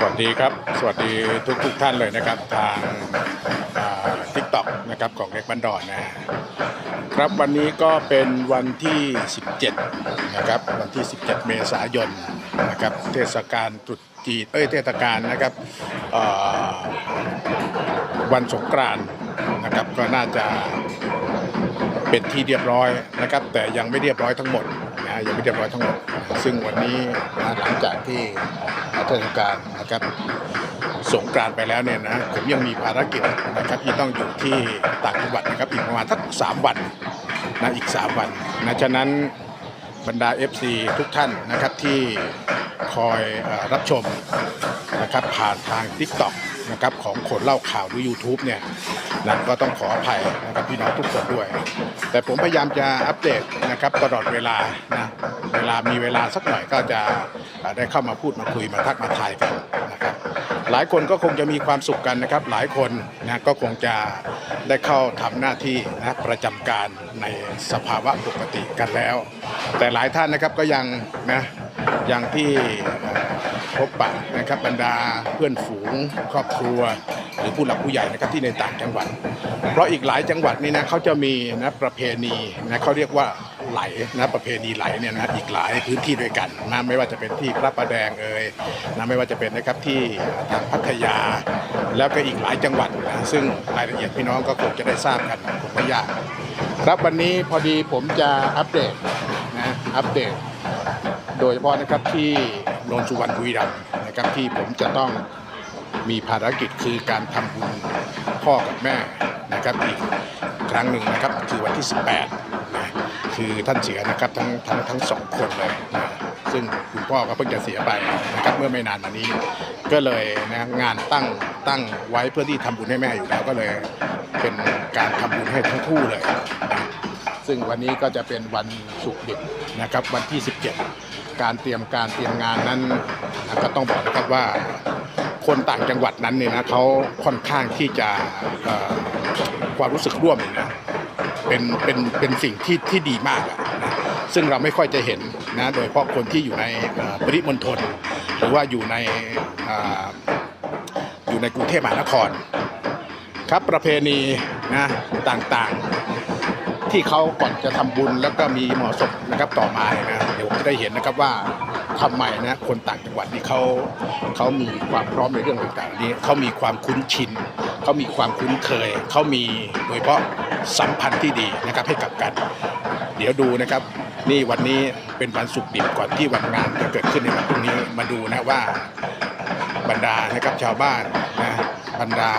สวัสดีครับ สวัสดีทุกทุกท่านเลยนะครับ ทางทิกตอกนะครับของเล็กบันดอนนะครับวันนี้ก็เป็นวันที่ 17 นะครับวันที่ 17 เมษายนนะครับเทศกาลตรุษจีนเอ้ยเทศกาลนะครับวันสงกรานต์นะครับก็น่าจะเป็นที่เรียบร้อยนะครับ แต่ยังไม่เรียบร้อยทั้งหมดนะยังไม่เรียบร้อยทั้งหมด ซึ่งวันนี้หลังจากที่ เทศกาลนะครับสงกรานไปแล้วเนี่ยนะผมยังมีภารกิจนะครับที่ต้องอยู่ที่ต่างจังหวัดนะครับอีกประมาณสักสามวันนะอีก 3 วันนะฉะนั้นบรรดา FC ทุกท่านนะครับที่คอยอรับชมนะครับผ่านทาง TikTok นะครับของคนเล่าข่าวหรือ YouTube เนี่ยนะก็ต้องขออภัยนะครับพี่น้องทุกคนด้วย แต่ผมพยายามจะอัปเดตนะครับตลอดเวลานะเวลามีเวลาสักหน่อยก็จะ ได้เข้ามาพูดมาคุยมาทักมาทายกันนะครับหลายคนก็คงจะมีความสุขกันนะครับ หลายคนนะก็คงจะได้เข้าทำหน้าที่นะประจำการในสภาวะปกติกันแล้ว แต่หลายท่านนะครับก็ยังนะยังที่พบปะนะครับบรรดาเพื่อนฝูงครอบครัว หรือผู้หลักผู้ใหญ่นะครับที่ในต่างจังหวัด เพราะอีกหลายจังหวัดนี่นะเขาจะมีนะประเพณีนะเขาเรียกว่า ไหลนะประเพณีไหลเนี่ยนะอีกหลายพื้นที่ด้วยกันนะไม่ว่าจะเป็นที่พระประแดงเอ่ยนะไม่ว่าจะเป็นนะครับที่ทางพัทยา แล้วก็อีกหลายจังหวัดนะซึ่งรายละเอียดพี่น้องก็คงจะได้ทราบกันคงไม่ยากครับวันนี้พอดีผมจะอัปเดตนะอัปเดต โดยเฉพาะนะครับที่นนสุวรรณบุรีรัมย์นะครับที่ผมจะต้องมีภารกิจคือการทำบุญพ่อกับแม่นะครับอีกครั้งหนึ่งนะครับคือวันที่ 18 คือท่านเสียนะครับทั้งทั้งทั้งสองคนเลยนะซึ่งคุณพ่อก็เพิ่งจะเสียไปนะครับเมื่อไม่นานมานี้ ก็เลยนะงานตั้งตั้งไว้เพื่อที่ทำบุญให้แม่อยู่แล้วก็เลยเป็นการทำบุญให้ทั้งคู่เลยนะซึ่งวันนี้ก็จะเป็นวันศุกร์ดิบนะครับวันที่ 17 การเตรียมการเตรียมงานนั้นนะก็ต้องบอกนะครับว่าคนต่างจังหวัดนั้นเนี่ยนะเขาค่อนข้างที่จะความรู้สึกร่วมนะ เป็นเป็นเป็นสิ่งที่ที่ดีมากอะนะซึ่งเราไม่ค่อยจะเห็นนะโดยเฉพาะคนที่อยู่ในเอ่อปริมณฑลหรือว่าอยู่ในอ่ออยู่ในกรุงเทพมหานคร ครับประเพณีนะต่างๆ ที่เขาก่อนจะทำบุญแล้วก็มีหมหรสพนะครับต่อมาเนี่ยนะเดี๋ยวผมจะได้เห็นนะครับว่าทำไมนะคนต่างจังหวัดนี่เขาเขามีความพร้อมในเรื่องต่างๆนี้เขามีความคุ้นชินเขามีความคุ้นเคย เขามีโดยเฉพาะสัมพันธ์ที่ดีนะครับให้กับกัน เดี๋ยวดูนะครับ นี่วันนี้เป็นวันศุกร์ดิบก่อนที่วันงานจะเกิดขึ้นในวันพรุ่งนี้มาดูนะว่าบรรดานะครับชาวบ้านนะบรรดา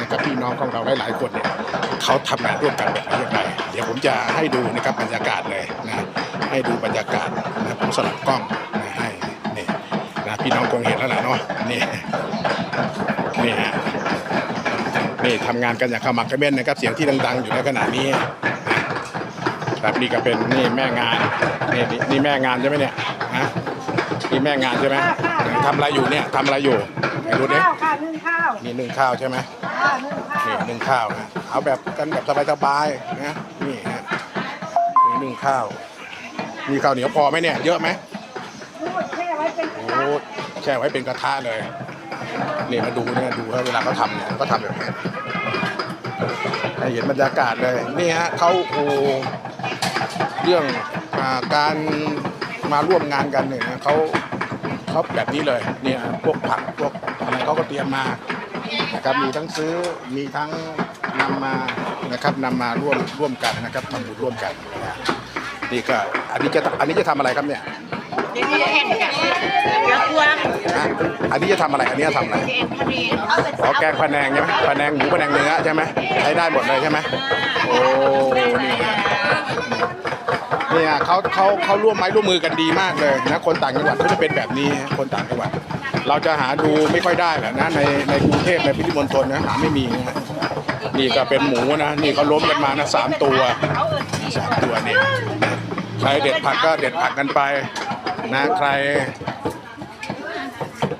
นะครับพี่น้องของเราหลายๆคนเนี่ยเขาทำงานร่วมกันแบบนี้อย่างไรเดี๋ยวผมจะให้ดูนะครับบรรยากาศเลยนะให้ดูบรรยากาศนะผมสลับกล้องนะให้นี่นะพี่น้องคงเห็นแล้วแหละเนาะนี่ นี่ทำงานกันอย่างขมักเขม้นนะครับเสียงที่ดัง ๆ อยู่ในขณะนี้นะครับนี่ก็เป็นนี่แม่งานนี่นี่นี่แม่งานใช่ไหมเนี่ยฮะนี่แม่งานใช่ไหมทำอะไรอยู่เนี่ยทำอะไรอยู่ไหนดูดิข้าวค่ะนึ่งข้าวนี่นึ่งข้าวใช่ไหมค่ะนึ่งข้าวนี่นึ่งข้าวนะเอาแบบกันแบบสบายๆนะนี่ฮะนี่นึ่งข้าวมีข้าวเหนียวพอไหมเนี่ยเยอะไหมรูดแช่ไว้เป็นกระโอ้ทะแช่ไว้เป็นกระทะเลยนี่มาดูเนี่ยดูว่าเวลาเขาทำเนี่ยเขาทำแบบนี้ให้ เห็นบรรยากาศเลย นี่ฮะเขาโอเรื่องอการมาร่วมงานกันเนี่ยเขาเขาแบบนี้เลยเนี่ยพวกผักพวกอะไรเขาก็เตรียมมานะครับมีทั้งซื้อมีทั้งนำมานะครับนำมาร่วมร่วมกันนะครับทำบุญร่วมกันนะนี่ก็อันนี้จะอันนี้จะทำอะไรครับเนี่ย เดี๋ยวเอ็นค่ะเดี๋ยวกวางฮะอันนี้จะทำอะไร อันนี้จะทำอะไรเอ็นพอดีเอาไปอ๋อแกงพะแนงใช่ไหมพะแนงหมูพะแนงเนื้อใช่ไหมใช้ได้หมดเลยใช่ไหมโอ้นี่เนี่ยเขาเขาเขาร่วมไม้ร่วมมือกันดีมากเลยนะคนต่างจังหวัดเขาจะเป็นแบบนี้ฮะคนต่างจังหวัด เราจะหาดูไม่ค่อยได้แหละนะในในกรุงเทพในพิพิมณฑลนะหาไม่มีนะฮะนี่ก็เป็นหมูนะนี่เขาล้มกันมานะสามตัวสามตัวนี่ใครเด็ดผักก็เด็ดผักกันไป นะใคร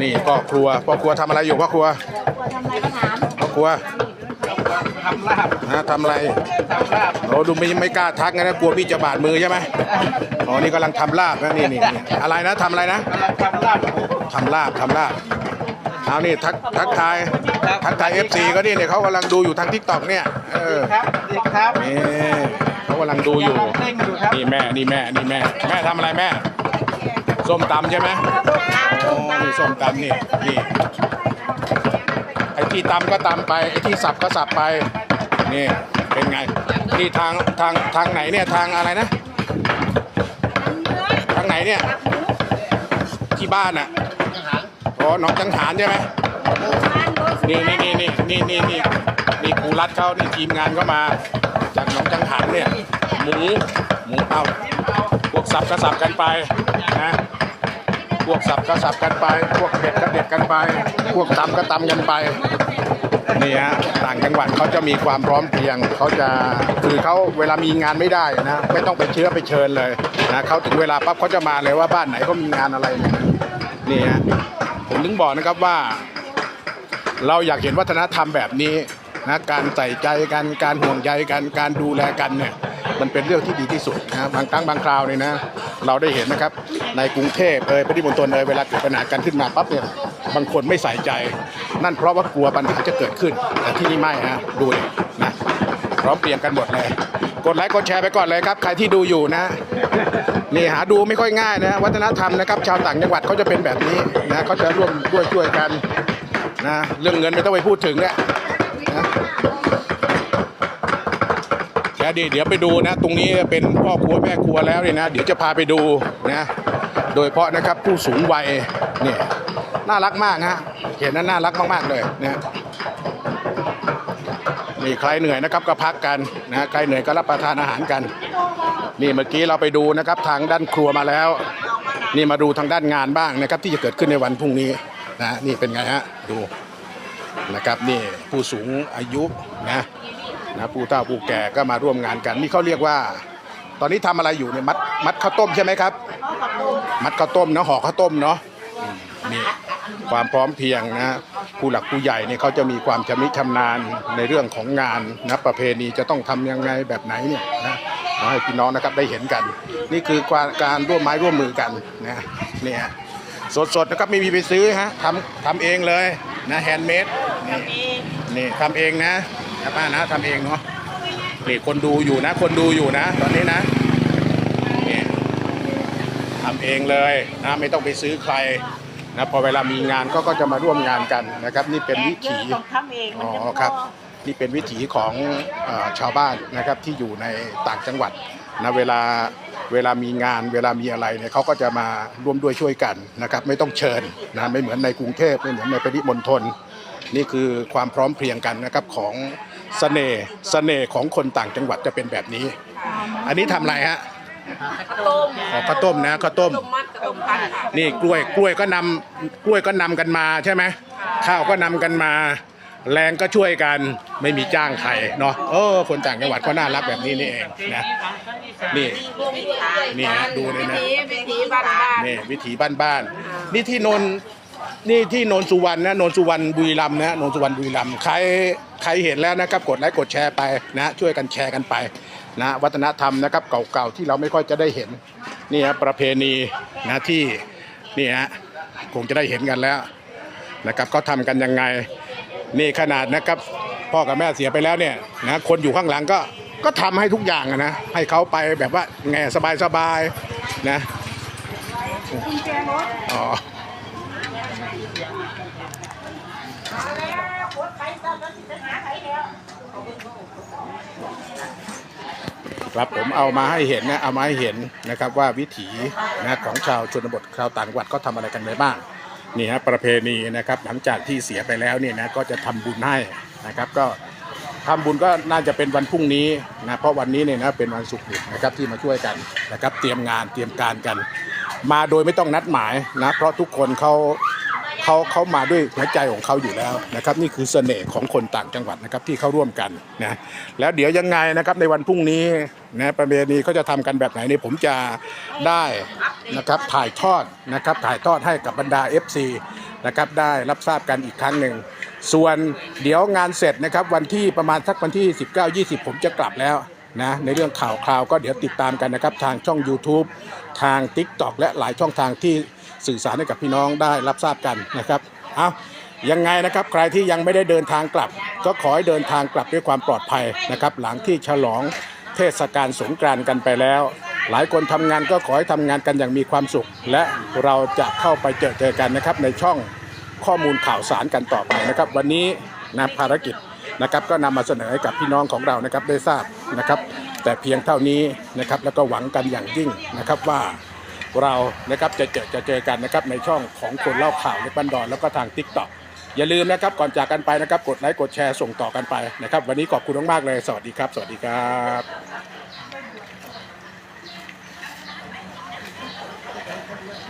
นี่พ่อครัวพ่อครัวทำอะไรอยู่พ่อครัวกวางทำอะไรก็ถามพ่อครัวทำลาบนะทำอะไรทำลาบโอ้ดูไม่ไม่กล้าทักนะกลัวพี่จะบาดมือใช่ไหมอ๋อนี่กำลังทำลาบนะนี่นี่นี่อะไรนะทำอะไรนะกำลังทำลาบหมูทำลาบทำลาบเอานี่ทักทักทายทักทายเอฟซีก็นี่เนี่ยเขากำลังดูอยู่ทางทิกตอกเนี่ยเออครับสวัสดีครับนี่เขากำลังดูอยู่ เร่งอยู่ครับ นี่แม่ นี่แม่ นี่แม่ แม่ทำอะไรแม่ ส้มตำใช่ไหมโอ้นี่ส้มตำนี่นี่ไอ้ที่ตำก็ตำไปไอ้ที่สับก็สับไปนี่เป็นไงนี่ทางทางทางไหนเนี่ยทางอะไรนะ ทางไหนเนี่ยที่บ้านอะอ๋อหนองจังหารใช่ไหมนี่นี่นี่นี่นี่นี่นี่นี่ครูรัดเขานี่ทีมงานก็มาจากหนองจังหารเนี่ยหมูหมูเอาพวกสับก็สับกันไปนะ พวกสับก็สับกันไป พวกเด็ดก็เด็ดกันไป พวกตำก็ตำกันไปนี่ฮะต่างจังหวัดเขาจะมีความพร้อมเพรียงเขาจะคือเขาเวลามีงานไม่ได้นะไม่ต้องไปเชื้อไปเชิญเลยนะเขาถึงเวลาปั๊บเขาจะมาเลยว่าบ้านไหนเขามีงานอะไรเนี่ยนี่ฮะผมถึงบอกนะครับว่า เราอยากเห็นวัฒนธรรมแบบนี้นะการใส่ใจกันการห่วงใยกันการดูแลกันเนี่ยมันเป็นเรื่องที่ดีที่สุดนะบางครั้งบางคราวเนี่ยนะ เราได้เห็นนะครับ ในกรุงเทพเอยปริมณฑลเอยเวลาเกิดปัญหากันขึ้นมาปั๊บเนี่ยบางคนไม่ใส่ใจ นั่นเพราะว่ากลัวปัญหาจะเกิดขึ้น แต่ที่นี่ไม่ฮะดูนะพร้อมเปลี่ยนกันหมดเลย กดไลค์กดแชร์ไปก่อนเลยครับ ใครที่ดูอยู่นะนี่หาดูไม่ค่อยง่ายนะวัฒนธรรมนะครับ ชาวต่างจังหวัดเขาจะเป็นแบบนี้นะเขาจะร่วมด้วยช่วยกันนะเรื่องเงินไม่ต้องไปพูดถึงแล้วนะเดี๋ยวดิเดี๋ยวไปดูนะ ตรงนี้เป็นพ่อครัวแม่ครัวแล้วเนี่ยนะ เดี๋ยวจะพาไปดูนะ โดยเฉพาะนะครับผู้สูงวัยเนี่ยน่ารักมากฮะเห็นนั้นน่ารักมากๆเลยนะนี่ใครเหนื่อยนะครับก็พักกันนะใครเหนื่อยก็รับประทานอาหารกัน นี่เมื่อกี้เราไปดูนะครับทางด้านครัวมาแล้ว นี่มาดูทางด้านงานบ้างนะครับ ที่จะเกิดขึ้นในวันพรุ่งนี้นะนี่เป็นไงฮะดูนะครับนี่ผู้สูงอายุนะนะผู้เฒ่าผู้แก่ก็มาร่วมงานกัน นี่เขาเรียกว่า ตอนนี้ทำอะไรอยู่เนี่ยมัดมัดข้าวต้มใช่ไหมครับ มัดข้าวต้มเนาะห่อข้าวต้มเนาะมนี่ความพร้อมเพียงนะผู้หลักผู้ใหญ่เนี่ยเขาจะมีความชำนิชำนาญในเรื่องของงานนะประเพณีจะต้องทำยังไงแบบไหนเนี่ยนะมาให้พี่น้องนะครับได้เห็นกัน นี่คือการการร่วมไม้ร่วมมือกันนะเนี่ยสดๆนะครับม่มีไปซื้อฮะทำทำเองเลยนะแฮนด์เมดนี่นี่ทำเองนะนะป้านะทำเองเนาะนี่คนดูอยู่นะ คนดูอยู่นะ ตอนนี้นะ องเลยนะไม่ต้องไปซื้อใครนะพอเวลามีงานก็ก็จะมาร่วมงานกันนะครับ นี่เป็นวิถีต้องทำเองอ๋อครับนี่เป็นวิถีของเออชาวบ้านนะครับที่อยู่ในต่างจังหวัดนะเวลาเวลามีงานเวลามีอะไรเนี่ยเขาก็จะมาร่วมด้วยช่วยกันนะครับ ไม่ต้องเชิญนะไม่เหมือนในกรุงเทพไม่เหมือนในปริมณฑลนี่คือความพร้อมเพรียงกันนะครับของเสน่ห์เสน่ห์ของคนต่างจังหวัดจะเป็นแบบนี้ อันนี้ทำอะไรฮะ ต้มอ๋อข้าวต้มนะข้าวต้ม ต้มมัดกับต้มพันค่ะนี่กล้วยกล้วยก็นำกล้วยก็นำกันมาใช่ไหมข้าวก็นำกันมา แรงก็ช่วยกันไม่มีจ้างใครเนาะเออคนต่างจังหวัดก็น่ารักแบบนี้นี่เองนะนี่ นี่ฮะดูเลยนะ วิธีบ้านบ้านนี่วิถีบ้านๆนี่ที่นนนี่ที่นนสุวรรณนะนนสุวรรณบุรีรัมย์นะนนสุวรรณบุรีรัมย์ใครใครเห็นแล้วนะครับกดไลค์กดแชร์ไปนะช่วยกันแชร์กันไป นะวัฒนธรรมนะครับเก่าๆที่เราไม่ค่อยจะได้เห็นนี่ฮะประเพณีนะที่นี่ฮะคงจะได้เห็นกันแล้วนะครับเขาทำกันยังไงนี่ขนาดนะครับพ่อกับแม่เสียไปแล้วเนี่ยนะคนอยู่ข้างหลังก็ก็ทำให้ทุกอย่างอะนะให้เขาไปแบบว่าไงสบายๆนะอ๋อ ครับผมเอามาให้เห็นนะเอามาให้เห็นนะครับว่าวิถีนะของชาวชนบทชาวต่างจังหวัดก็ทำอะไรกันไปบ้างนี่ฮะประเพณีนะครับหลังจากที่เสียไปแล้วเนี่ยนะก็จะทำบุญให้นะครับก็ทำบุญก็น่าจะเป็นวันพรุ่งนี้นะเพราะวันนี้เนี่ยนะเป็นวันศุกร์นะครับที่มาช่วยกันนะครับเตรียมงานเตรียมการกัน มาโดยไม่ต้องนัดหมายนะเพราะทุกคนเขา เขาเขามาด้วยหัวใจของเขาอยู่แล้วนะครับนี่คือเสน่ห์ของคนต่างจังหวัดนะครับที่เข้าร่วมกันนะแล้วเดี๋ยวยังไงนะครับในวันพรุ่งนี้นะประเพณีเขาจะทำกันแบบไหนนี่ผมจะได้นะครับถ่ายทอดนะครับถ่ายทอดให้กับบรรดา FC นะครับได้รับทราบกันอีกครั้งหนึ่งส่วนเดี๋ยวงานเสร็จนะครับวันที่ประมาณสักวันที่ 19-20 ผมจะกลับแล้วนะในเรื่องข่าวคราวก็เดี๋ยวติดตามกันนะครับทางช่อง YouTube ทาง TikTok และหลายช่องทางที่ สื่อสารให้กับพี่น้องได้รับทราบกันนะครับเอายังไงนะครับใครที่ยังไม่ได้เดินทางกลับ ก็ขอให้เดินทางกลับด้วยความปลอดภัยนะครับ หลังที่ฉลองเทศกาลสงกรานต์กันไปแล้ว หลายคนทำงานก็ขอให้ทำงานกันอย่างมีความสุข และเราจะเข้าไปเจอเจอกันนะครับ ในช่องข้อมูลข่าวสารกันต่อไปนะครับ วันนี้นะภารกิจนะครับก็นำมาเสนอให้กับพี่น้องของเรานะครับได้ทราบนะครับ แต่เพียงเท่านี้นะครับแล้วก็หวังกันอย่างยิ่งนะครับว่า เรานะครับจะเจอจะเจอกันนะครับในช่องของคนเล่าข่าวในบันดอนแล้วก็ทางทิกต o k อย่าลืมนะครับก่อนจากกันไปนะครับ กดไลค์กดแชร์ส่งต่อกันไปนะครับ วันนี้ขอบคุณมากๆเลย สวัสดีครับ สวัสดีครับ